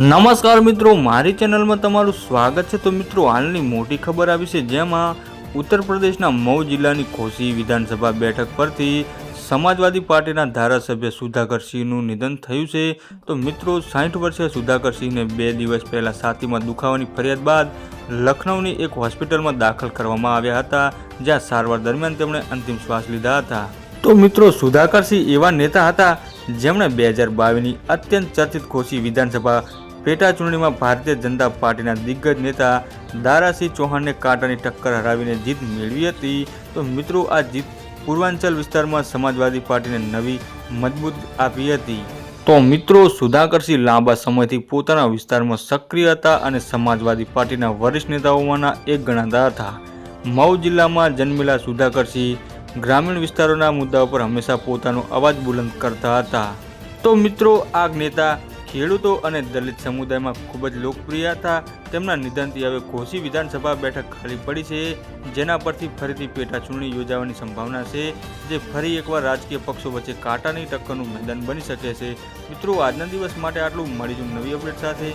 નમસ્કાર મિત્રો, મારી ચેનલમાં તમારું સ્વાગત છે. તો મિત્રો, હાલની મોટી ખબર આવી છે, જેમાં ઉત્તર પ્રદેશના મઉ જિલ્લાની ખોસી વિધાનસભા બેઠક પરથી સમાજવાદી પાર્ટીના ધારાસભ્ય સુધાકરસિંહનું નિધન થયું છે. તો મિત્રો સાઠ વર્ષીય સુધાકર સિંહને બે દિવસ પહેલાં છાતીમાં દુખાવાની ફરિયાદ બાદ લખનૌની એક હોસ્પિટલમાં દાખલ કરવામાં આવ્યા હતા, જ્યાં સારવાર દરમિયાન તેમણે અંતિમ શ્વાસ લીધા હતા. તો મિત્રો, સુધાકર સિંહ એવા નેતા હતા જેમણે બે હજાર બાવીસની અત્યંત ચર્ચિત ખોસી વિધાનસભા પેટા ચૂંટણીમાં ભારતીય જનતા પાર્ટીના દિગ્ગજ નેતા દારાસિંહ ચૌહાણને કાંટાની ટક્કર હરાવીને જીત મેળવી હતી. તો મિત્રો, આ જીત પૂર્વાંચલ વિસ્તારમાં સમાજવાદી પાર્ટીને નવી મજબૂત આપી હતી. તો મિત્રો, સુધાકરસિંહ લાંબા સમયથી પોતાના વિસ્તારમાં સક્રિય હતા અને સમાજવાદી પાર્ટીના વરિષ્ઠ નેતાઓમાંના એક ગણાતા હતા. મઉ જિલ્લામાં જન્મેલા સુધાકરસિંહ ગ્રામીણ વિસ્તારોના મુદ્દા પર હંમેશા પોતાનો અવાજ બુલંદ કરતા હતા. તો મિત્રો, આ નેતા ખેડૂતો અને દલિત સમુદાયમાં ખૂબ જ લોકપ્રિય હતા. તેમના નિધનથી હવે ઘોસી વિધાનસભા બેઠક ખાલી પડી છે, જેના પરથી ફરીથી પેટા ચૂંટણી યોજાવાની સંભાવના છે, જે ફરી એકવાર રાજકીય પક્ષો વચ્ચે કાંટાની ટક્કરનું મેદાન બની શકે છે. મિત્રો, આજના દિવસ માટે આટલું. મળીશું નવી અપડેટ સાથે.